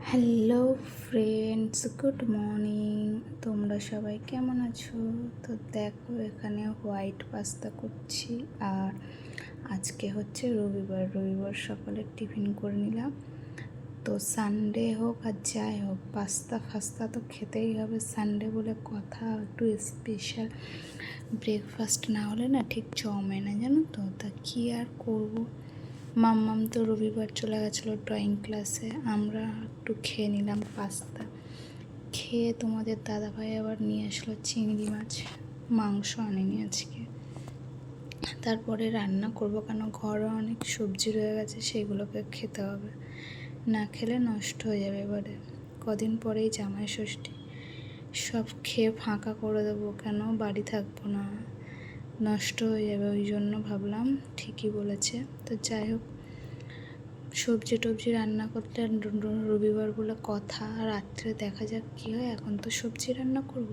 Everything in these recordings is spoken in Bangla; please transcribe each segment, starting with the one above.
হ্যালো ফ্রেন্ডস গুড মর্নিং তোমরা সবাই কেমন আছো? তো দেখো, এখানে হোয়াইট পাস্তা করছি। আর আজকে হচ্ছে রবিবার। রবিবার সকালে টিফিন করে নিলাম। তো সানডে হোক আর যাই হোক পাস্তা ফাস্তা তো খেতেই হবে। সানডে বলে কথা একটু স্পেশাল ব্রেকফাস্ট না হলে না ঠিক জমে না, জানো তো? তা কী আর করব? মাম্মাম তো রবিবার চলে গেছিল ড্রয়িং ক্লাসে আমরা একটু খেয়ে নিলাম পাস্তা খেয়ে তোমাদের দাদাভাই আবার নিয়ে আসলো চিংড়ি মাছ, মাংস আনেনি আজকে। তারপরে রান্না করব কেন? ঘরে অনেক সবজি রয়ে গেছে, সেগুলোকে খেতে হবে। না খেলে নষ্ট হয়ে যাবে এবারে। কদিন পরেই জামাই ষষ্ঠী। সব খেয়ে ফাঁকা করে দেবো কেন? বাড়ি থাকব না। নষ্ট হয়ে যাবে, ওই জন্য ভাবলাম ঠিকই বলেছে। তো যাই হোক, সবজি টবজি রান্না করতে রবিবার বলে কথা, রাত্রে দেখা যাক কী হয়, এখন তো সবজি রান্না করব।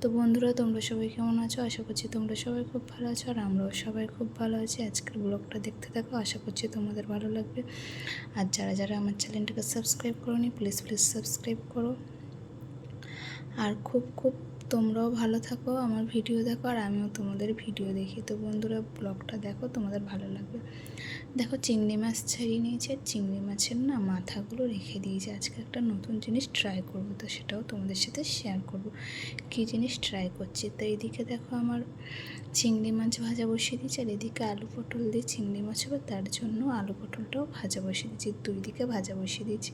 তো বন্ধুরা, তোমরা সবাই কেমন আছো? আশা করছি তোমরা সবাই খুব ভালো আছো আর আমরাও সবাই খুব ভালো আছি। আজকের ব্লগটা দেখতে থাকো, আশা করছি তোমাদের ভালো লাগবে। আর যারা যারা আমার চ্যানেলটাকে সাবস্ক্রাইব করো নি প্লিজ প্লিজ সাবস্ক্রাইব করো। আর খুব খুব তোমরাও ভালো থাকো, আমার ভিডিও দেখো আর আমিও তোমাদের ভিডিও দেখি। তো বন্ধুরা, ব্লগটা দেখো, তোমাদের ভালো লাগবে। দেখো, চিংড়ি মাছ ছাড়িয়ে নিয়েছে চিংড়ি মাছের না মাথাগুলো রেখে দিয়েছে। আজকে একটা নতুন জিনিস ট্রাই করব, তো সেটাও তোমাদের সাথে শেয়ার করব। কী জিনিস ট্রাই করছি? তো এইদিকে দেখো, আমার চিংড়ি মাছ ভাজা বসিয়ে দিয়েছি আর এদিকে আলু পটল দিয়ে চিংড়ি মাছ হবে তার জন্য আলু পটলটাও ভাজা বসিয়ে দিয়েছি। দুই দিকে ভাজা বসিয়ে দিয়েছি।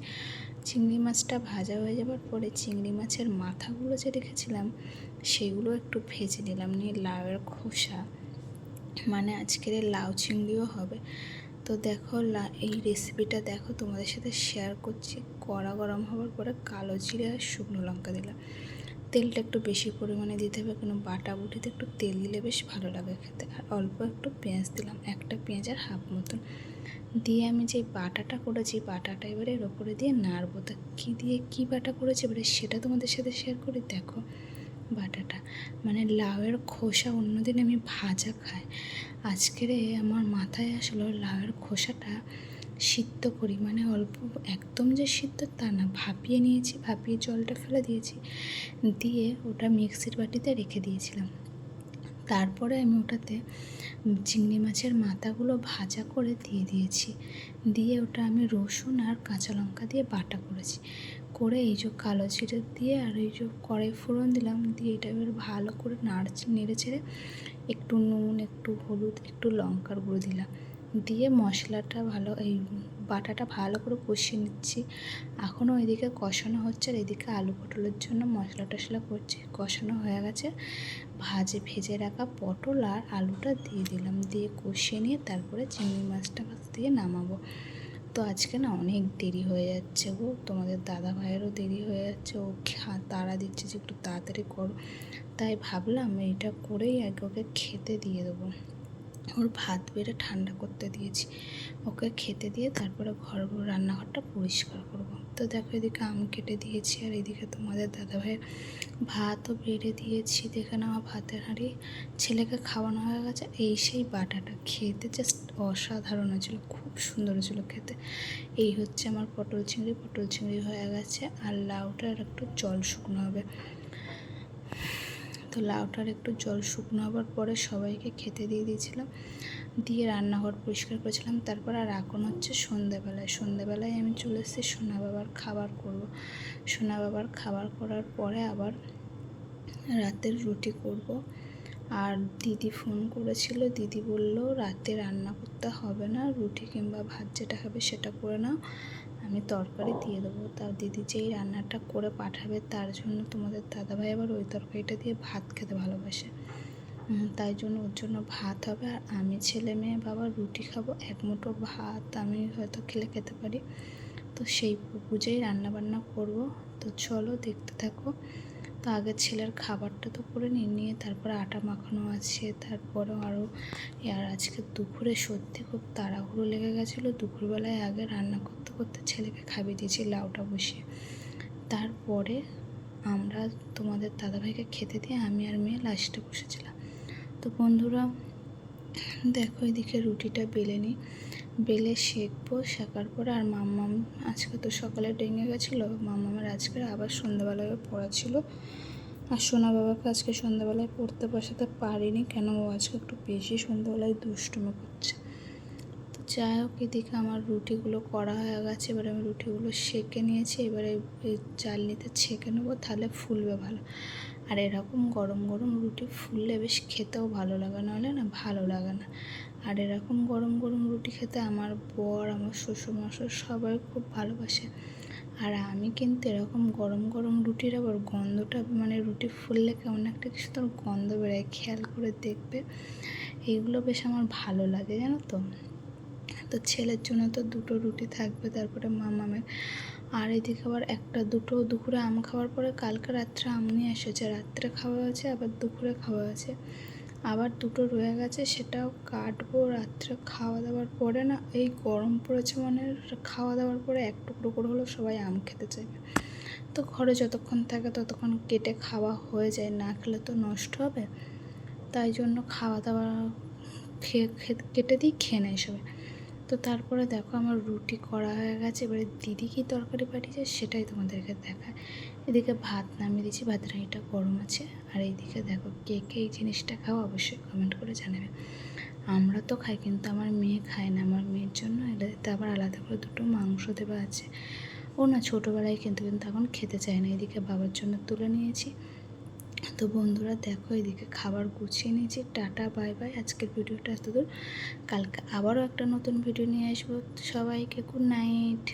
চিংড়ি মাছটা ভাজা হয়ে যাবার পরে চিংড়ি মাছের মাথাগুলো যে রেখেছিলাম সেগুলো একটু ভেজে নিলাম, নিয়ে লাউয়ের খোসা। মানে আজকের লাউ চিংড়িও হবে। তো দেখো এই রেসিপিটা দেখো, তোমাদের সাথে শেয়ার করছি। কড়া গরম হওয়ার পরে কালো জিরে আর শুকনো লঙ্কা দিলাম। তেলটা একটু বেশি পরিমাণে দিতে হবে, কোনো বাটা বুটিতে একটু তেল দিলে বেশ ভালো লাগে খেতে। আর অল্প একটু পেঁয়াজ দিলাম, একটা পেঁয়াজ আর হাফ মতন। দিয়ে আমি যে বাটাটা করেছি, বাটাটা এবারে এর ওপরে দিয়ে নাড়বো। তা কী দিয়ে কী বাটা করেছি এবারে সেটা তোমাদের সাথে শেয়ার করি, দেখো। বাটাটা। মানে লাউয়ের খোসা অন্যদিন আমি ভাজা খাই। আজকের আমার মাথায় আসলো লাউয়ের খোসাটা সিদ্ধ করি। মানে অল্প একদম যে সিদ্ধ তা না, ভাপিয়ে নিয়েছি, ভাপিয়ে জলটা ফেলে দিয়েছি। দিয়ে ওটা মিক্সির বাটিতে রেখে দিয়েছিলাম। তারপরে আমি ওটাতে চিংড়ি মাছের মাথাগুলো ভাজা করে দিয়ে দিয়েছি। দিয়ে ওটা আমি রসুন আর কাঁচা লঙ্কা দিয়ে বাটা করেছি। করে এই যে কালো জিরে দিয়ে আর এই যে কড়াই ফোড়ন দিলাম, দিয়ে এটা এবার ভালো করে নাড়ছে, নেড়ে ছেড়ে একটু নুন, একটু হলুদ, একটু লঙ্কার গুঁড়ো দিলাম। দিয়ে মশলাটা ভালো এই বাটাটা ভালো করে কষিয়ে নিচ্ছি। এখনও এদিকে কষানো হচ্ছে আর এদিকে আলু পটলের জন্য মশলা টশলা করছি। কষানো হয়ে গেছে। ভাজে ভেজে রাখা পটল আর আলুটা দিয়ে দিলাম। দিয়ে কষিয়ে নিয়ে তারপরে চিংড়ি মাছটা দিয়ে নামাবো। তো আজকে না অনেক দেরি হয়ে যাচ্ছে গো। তোমাদের দাদা ভাইয়েরও দেরি হয়ে যাচ্ছে। ও তাড়া দিচ্ছে যে একটু তাড়াতাড়ি করো। তাই ভাবলাম এটা করেই আগে ওকে খেতে দিয়ে দেবো। ওর ভাত বেড়ে ঠান্ডা করতে দিয়েছি। ওকে খেতে দিয়ে তারপরে ঘর রান্নাঘরটা পরিষ্কার করব। তো দেখো এদিকে আম কেটে দিয়েছি আর এদিকে তোমাদের দাদাভাইয়ের ভাতও বেড়ে দিয়েছি। দেখে আমার ভাতের হাঁড়ি। ছেলেকে খাওয়ানো হয়ে গেছে। এই সেই বাটাটা খেতে জাস্ট অসাধারণ হয়েছিল, খুব সুন্দর হয়েছিল খেতে। এই হচ্ছে আমার পটল চিংড়ি। পটল চিংড়ি হয়ে গেছে আর লাউটার একটু জল শুকনো হবে। তো লাউটার একটু জল শুকনো হওয়ার পরে সবাইকে খেতে দিয়ে দিয়েছিলাম। দিয়ে রান্নাঘর পরিষ্কার করেছিলাম। তারপর আর এখন হচ্ছে সন্ধেবেলায়। সন্ধেবেলায় আমি চলে এসেছি সোনা বাবার খাবার করব। সোনা বাবার খাবার করার পরে আবার রাতের রুটি করব। আর দিদি ফোন করেছিল। দিদি বলল, রাতে রান্না করতে হবে না। রুটি কিংবা ভাত যেটা হবে সেটা করে নাও। আমি তরকারি দিয়ে দেবো। তার দিদি যেই রান্নাটা করে পাঠাবে, তার জন্য তোমাদের দাদাভাই আবার ওই তরকারিটা দিয়ে ভাত খেতে ভালোবাসে। তাই জন্য ওর জন্য ভাত হবে। আর আমি ছেলে মেয়ে, বাবা রুটি খাব, এক মুঠো ভাত আমি হয়তো খেলে খেতে পারি। তো সেই বুঝেই রান্নাবান্না করব। তো চলো দেখতে থাকো। তো আগে ছেলের খাবারটা তো করে নিয়ে নিয়ে তারপরে আটা মাখানো আছে, তারপরে আরও আর আজকে দুপুরে সত্যি খুব তাড়াহুড়ো লেগে গেছিল। দুপুরবেলায় আগে রান্না করতে করতে ছেলেকে খাবিয়ে দিয়েছি লাউটা বসিয়ে। তারপরে আমরা তোমাদের দাদাভাইকে খেতে দিয়ে আমি আর মেয়ে লাস্টে বসেছিলাম। তো বন্ধুরা, দেখো এদিকে রুটিটা বেলে নিই বেলে শেখবো শেখার পরে আর মাম্মাম আজকে তো সকালে ডেঙে গেছিল মাম্মামের আজকে আবার সন্ধ্যাবেলায় পড়া ছিল আর সোনা বাবাকে আজকে সন্ধ্যাবেলায় পড়তে বসাতে পারিনি, কেন ও আজকে একটু বেশি সন্ধ্যাবেলায় দুষ্টুমি করছে। তো যাই হোক, এদিকে আমার রুটিগুলো করা হয়ে গেছে, এবারে আমি রুটিগুলো সেঁকে নিয়েছি, এবারে চালনিতে ছেঁকে নেব, তাহলে ফুলবে ভালো। আর এরকম গরম গরম রুটি ফুললে বেশ খেতেও ভালো লাগে, নাহলে না ভালো লাগে না। আর এরকম গরম গরম রুটি খেতে আমার বর, আমার শ্বশুরমশাই সবাই খুব ভালোবাসে। আর আমি কিন্তু এরকম গরম গরম রুটির আবার গন্ধটা মানে রুটি ফুললে কেমন একটা কিছু তোর গন্ধ বেরোয়, খেয়াল করে দেখবে। এইগুলো বেশ আমার ভালো লাগে, জানো তো। তো ছেলের জন্য তো দুটো রুটি থাকবে, তারপরে মামামের। আর এদিকে আবার একটা দুটো দুপুরে আম খাওয়ার পরে কালকে রাত্রে আম নিয়ে এসেছে, রাত্রে খাওয়া হয়েছে, আবার দুপুরে খাওয়া হয়েছে। আবার দুটো রয়ে গেছে, সেটাও কাটবো রাত্রে খাওয়া দাওয়ার পরে না, এই গরম পড়েছে মানে খাওয়া দাওয়ার পরে এক টুকরো করে হলেও সবাই আম খেতে চাইবে। তো ঘরে যতক্ষণ থাকে ততক্ষণ কেটে খাওয়া হয়ে যায়, না খেলে তো নষ্ট হবে। তাই জন্য খাওয়া দাওয়া খেয়ে কেটে দিই, খেয়ে নেয় সবাই। তো তারপরে দেখো আমার রুটি করা হয়ে গেছে, এবারে দিদি কী তরকারি পাঠিয়েছে সেটাই তোমাদেরকে দেখায়। এদিকে ভাত নামিয়ে দিয়েছি, ভাত রাঁড়িটা গরম আছে। আর এইদিকে দেখো কে কে এই জিনিসটা খাও অবশ্যই কমেন্ট করে জানাবে। আমরা তো খাই কিন্তু আমার মেয়ে খায় না, আমার মেয়ের জন্য এটাতে আবার আলাদা করে দুটো মাংস দেওয়া আছে। ও না ছোটোবেলায় কিন্তু কিন্তু এখন খেতে চায় না, এদিকে বাবার জন্য তুলে নিয়েছি। তো বন্ধুরা দেখো এদিকে খাবার গুছিয়ে নিয়েছি, টাটা, বাই বাই। আজকের ভিডিওটা এত দূর কালকে আবারও একটা নতুন ভিডিও নিয়ে আসব। সবাইকে গুড নাইট